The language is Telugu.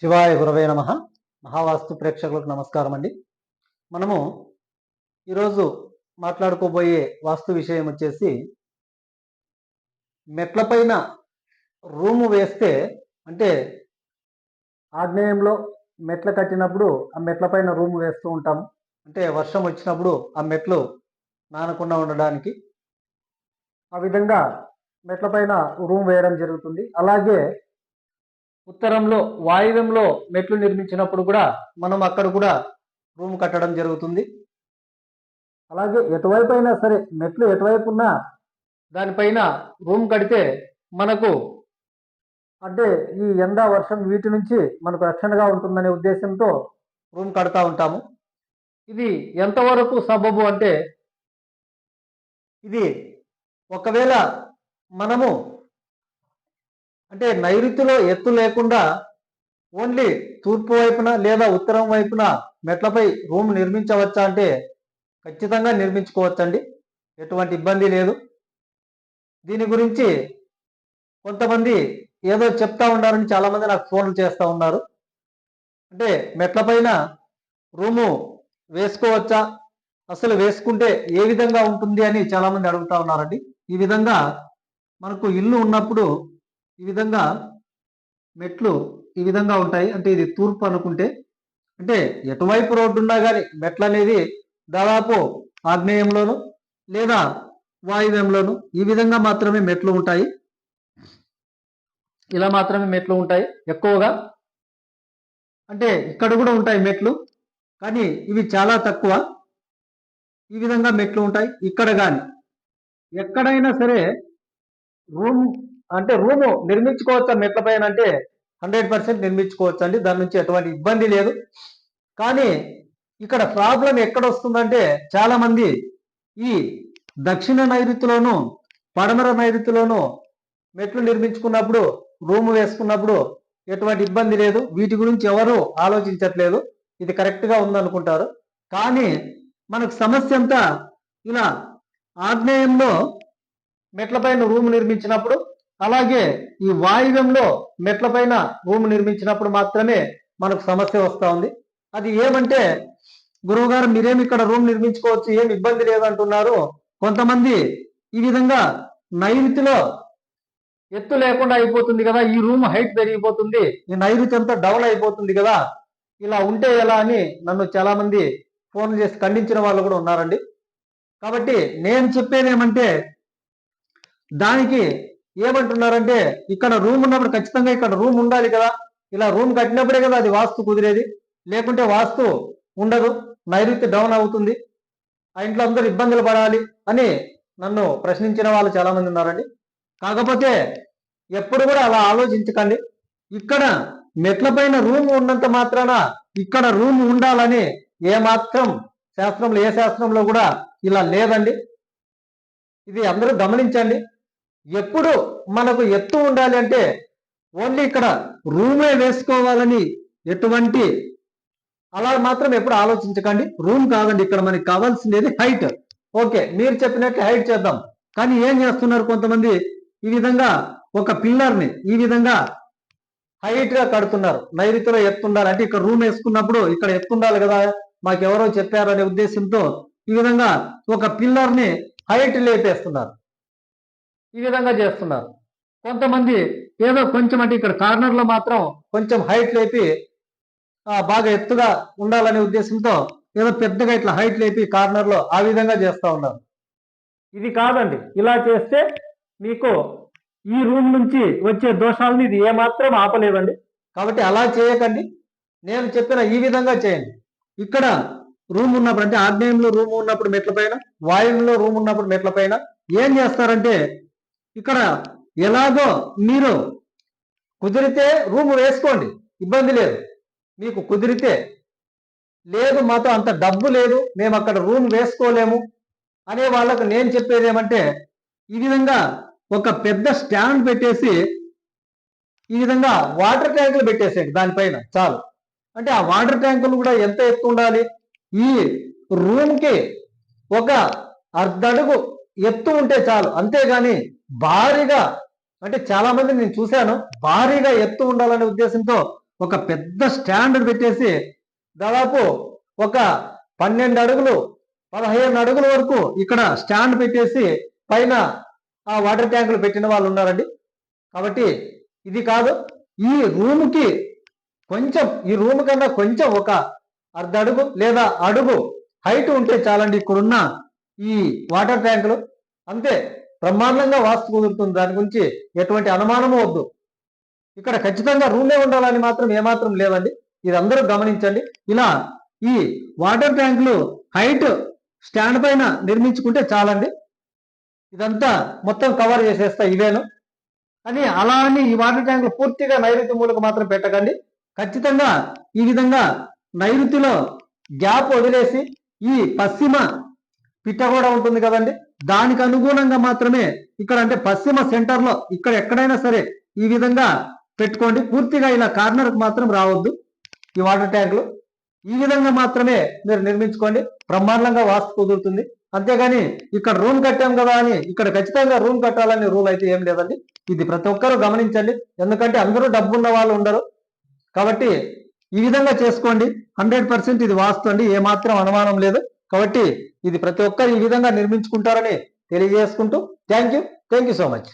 శివాయ గురవే నమ. మహావాస్తు ప్రేక్షకులకు నమస్కారం అండి. మనము ఈరోజు మాట్లాడుకోబోయే వాస్తు విషయం వచ్చేసి మెట్లపైన రూము వేస్తే అంటే ఆగ్నేయంలో మెట్లు కట్టినప్పుడు ఆ మెట్ల పైన రూము వేస్తూ ఉంటాము. అంటే వర్షం వచ్చినప్పుడు ఆ మెట్లు నానకుండా ఉండడానికి. ఆ విధంగా మెట్లపైన రూమ్ వేయడం జరుగుతుంది. అలాగే ఉత్తరంలో వాయువ్యంలో మెట్లు నిర్మించినప్పుడు కూడా మనం అక్కడ కూడా రూమ్ కట్టడం జరుగుతుంది. అలాగే ఎటువైపు అయినా సరే మెట్లు ఎటువైపు ఉన్నా దానిపైన రూమ్ కడితే మనకు అంటే ఈ ఎండ వర్షం వీటి నుంచి మనకు రక్షణగా ఉంటుందనే ఉద్దేశంతో రూమ్ కడతా ఉంటాము. ఇది ఎంతవరకు సబబు అంటే ఇది ఒకవేళ మనము అంటే నైరుతిలో ఎత్తు లేకుండా ఓన్లీ తూర్పు వైపున లేదా ఉత్తరం వైపున మెట్లపై రూమ్ నిర్మించవచ్చా అంటే ఖచ్చితంగా నిర్మించుకోవచ్చండి. ఎటువంటి ఇబ్బంది లేదు. దీని గురించి కొంతమంది ఏదో చెప్తా ఉన్నారని చాలామంది నాకు ఫోన్లు చేస్తూ ఉన్నారు. అంటే మెట్లపైన రూము వేసుకోవచ్చా? అసలు వేసుకుంటే ఏ విధంగా ఉంటుంది అని చాలామంది అడుగుతా ఉన్నారండి. ఈ విధంగా మనకు ఇల్లు ఉన్నప్పుడు ఈ విధంగా మెట్లు ఈ విధంగా ఉంటాయి. అంటే ఇది తూర్పు అనుకుంటే అంటే ఎటువైపు రోడ్డు ఉన్నా కానీ మెట్లు అనేది దాదాపు ఆగ్నేయంలోను లేదా వాయువ్యంలోను ఈ విధంగా మాత్రమే మెట్లు ఉంటాయి. ఇలా మాత్రమే మెట్లు ఉంటాయి. ఎక్కువగా అంటే ఇక్కడ కూడా ఉంటాయి మెట్లు కానీ ఇవి చాలా తక్కువ. ఈ విధంగా మెట్లు ఉంటాయి. ఇక్కడ కానీ ఎక్కడైనా సరే రూమ్ అంటే రూము నిర్మించుకోవచ్చా మెట్ల పైన అంటే హండ్రెడ్ పర్సెంట్ నిర్మించుకోవచ్చు అండి? దాని నుంచి ఎటువంటి ఇబ్బంది లేదు. కానీ ఇక్కడ ప్రాబ్లం ఎక్కడ వస్తుందంటే చాలా మంది ఈ దక్షిణ నైరుతిలోను పడమర నైరుతిలోను మెట్లు నిర్మించుకున్నప్పుడు రూము వేసుకున్నప్పుడు ఎటువంటి ఇబ్బంది లేదు. వీటి గురించి ఎవరు ఆలోచించట్లేదు. ఇది కరెక్ట్గా ఉందనుకుంటారు. కానీ మనకు సమస్య అంతా ఇలా ఆగ్నేయంలో మెట్లపైన రూమ్ నిర్మించినప్పుడు అలాగే ఈ వాయువ్యంలో మెట్లపైన రూమ్ నిర్మించినప్పుడు మాత్రమే మనకు సమస్య వస్తూ ఉంది. అది ఏమంటే గురువు గారు మీరేమి ఇక్కడ రూమ్ నిర్మించుకోవచ్చు ఏం ఇబ్బంది లేదంటున్నారు. కొంతమంది ఈ విధంగా నైరుతిలో ఎత్తు లేకుండా అయిపోతుంది కదా ఈ రూమ్ హైట్ పెరిగిపోతుంది ఈ నైరుతి అంతా డౌన్ అయిపోతుంది కదా ఇలా ఉంటే ఎలా అని నన్ను చాలా మంది ఫోన్ చేసి ఖండించిన వాళ్ళు కూడా ఉన్నారండి. కాబట్టి నేను చెప్పేది ఏమంటే దానికి ఏమంటున్నారంటే ఇక్కడ రూమ్ ఉన్నప్పుడు ఖచ్చితంగా ఇక్కడ రూమ్ ఉండాలి కదా. ఇలా రూమ్ కట్టినప్పుడే కదా అది వాస్తు కుదిరేది. లేకుంటే వాస్తు ఉండదు. నైరుతి డౌన్ అవుతుంది. ఆ ఇంట్లో అందరూ ఇబ్బందులు పడాలి అని నన్ను ప్రశ్నించిన వాళ్ళు చాలా మంది ఉన్నారండి. కాకపోతే ఎప్పుడు కూడా అలా ఆలోచించకండి. ఇక్కడ మెట్ల పైన రూమ్ ఉన్నంత మాత్రాన ఇక్కడ రూమ్ ఉండాలని ఏ మాత్రం శాస్త్రంలో ఏ శాస్త్రంలో కూడా ఇలా లేదండి. ఇది అందరూ గమనించండి. ఎప్పుడు మనకు ఎత్తు ఉండాలి అంటే ఓన్లీ ఇక్కడ రూమే వేసుకోవాలని ఎటువంటి అలా మాత్రం ఎప్పుడు ఆలోచించకండి. రూమ్ కాదండి ఇక్కడ మనకి కావాల్సింది హైట్ ఓకే మీరు చెప్పినట్లు హైట్ చేద్దాం. కానీ ఏం చేస్తున్నారు కొంతమంది? ఈ విధంగా ఒక పిల్లర్ని ఈ విధంగా హైట్గా కడుతున్నారు. నైరుతిలో ఎత్తుండాలి అంటే ఇక్కడ రూమ్ వేసుకున్నప్పుడు ఇక్కడ ఎత్తుండాలి కదా మాకెవరో చెప్పారు అనే ఉద్దేశంతో ఈ విధంగా ఒక పిల్లర్ని హైట్ లేపేస్తున్నారు. ఈ విధంగా చేస్తున్నారు. కొంతమంది ఏదో కొంచెం అంటే ఇక్కడ కార్నర్లో మాత్రం కొంచెం హైట్ లేపి బాగా ఎత్తుగా ఉండాలనే ఉద్దేశంతో ఏదో పెద్దగా ఇట్లా హైట్ లేపి కార్నర్లో ఆ విధంగా చేస్తూ ఉన్నారు. ఇది కాదండి. ఇలా చేస్తే మీకు ఈ రూమ్ నుంచి వచ్చే దోషాలని ఇది ఏమాత్రం ఆపలేదండి. కాబట్టి అలా చేయకండి. నేను చెప్పిన ఈ విధంగా చేయండి. ఇక్కడ రూమ్ ఉన్నప్పుడు అంటే ఆగ్నేయంలో రూమ్ ఉన్నప్పుడు మెట్ల పైన వాయువులో రూమ్ ఉన్నప్పుడు మెట్ల పైన ఏం చేస్తారంటే ఇక్కడ ఎలాగో మీరు కుదిరితే రూమ్ వేసుకోండి. ఇబ్బంది లేదు. మీకు కుదిరితే లేదు మాతో అంత డబ్బు లేదు మేము అక్కడ రూమ్ వేసుకోలేము అనే వాళ్ళకు నేను చెప్పేది ఏమంటే ఈ విధంగా ఒక పెద్ద స్టాండ్ పెట్టేసి ఈ విధంగా వాటర్ ట్యాంకులు పెట్టేసేయండి దానిపైన చాలు. అంటే ఆ వాటర్ ట్యాంకులు కూడా ఎంత ఎత్తు ఉండాలి? ఈ రూమ్కి ఒక అర్ధడుగు ఎత్తు ఉంటే చాలు. అంతేగాని భారీగా అంటే చాలా మంది నేను చూశాను భారీగా ఎత్తు ఉండాలనే ఉద్దేశంతో ఒక పెద్ద స్టాండ్ పెట్టేసి దాదాపు ఒక పన్నెండు అడుగులు పదహైదు అడుగుల వరకు ఇక్కడ స్టాండ్ పెట్టేసి పైన ఆ వాటర్ ట్యాంకులు పెట్టిన వాళ్ళు ఉన్నారండి. కాబట్టి ఇది కాదు ఈ రూమ్కి కొంచెం ఈ రూమ్ కన్నా కొంచెం ఒక అర్ధ అడుగు లేదా అడుగు హైట్ ఉంటే చాలండి ఇక్కడున్న ఈ వాటర్ ట్యాంకులు. అంతే. బ్రహ్మాండంగా వాస్తు కుదురుతుంది. దాని గురించి ఎటువంటి అనుమానము వద్దు. ఇక్కడ ఖచ్చితంగా రూమే ఉండాలని మాత్రం ఏమాత్రం లేదండి ఇది అందరూ గమనించండి. ఇలా ఈ వాటర్ ట్యాంకులు హైట్ స్టాండ్ పైన నిర్మించుకుంటే చాలండి. ఇదంతా మొత్తం కవర్ చేసేస్తా ఇవేను. అని అలా అని ఈ వాటర్ ట్యాంకులు పూర్తిగా నైరుతి మూలకు మాత్రం పెట్టకండి. ఖచ్చితంగా ఈ విధంగా నైరుతిలో గ్యాప్ వదిలేసి ఈ పశ్చిమ పిట్ట కూడా ఉంటుంది కదండి. దానికి అనుగుణంగా మాత్రమే ఇక్కడ అంటే పశ్చిమ సెంటర్లో ఇక్కడ ఎక్కడైనా సరే ఈ విధంగా పెట్టుకోండి. పూర్తిగా ఇలా కార్నర్ మాత్రం రావద్దు ఈ వాటర్ ట్యాంకులు. ఈ విధంగా మాత్రమే మీరు నిర్మించుకోండి. బ్రహ్మాండంగా వాస్తు కుదురుతుంది. అంతేగాని ఇక్కడ రూమ్ కట్టాం కదా అని ఇక్కడ ఖచ్చితంగా రూమ్ కట్టాలని రూల్ అయితే ఏం లేదండి. ఇది ప్రతి ఒక్కరూ గమనించండి. ఎందుకంటే అందరూ డబ్బున్న వాళ్ళు ఉండరు. కాబట్టి ఈ విధంగా చేసుకోండి. హండ్రెడ్ పర్సెంట్ ఇది వాస్తు అండి. ఏమాత్రం అనుమానం లేదు. కాబట్టి ఇది ప్రతి ఒక్కరు ఈ విధంగా నిర్మించుకుంటారని తెలియజేసుకుంటూ thank you. Thank you so much.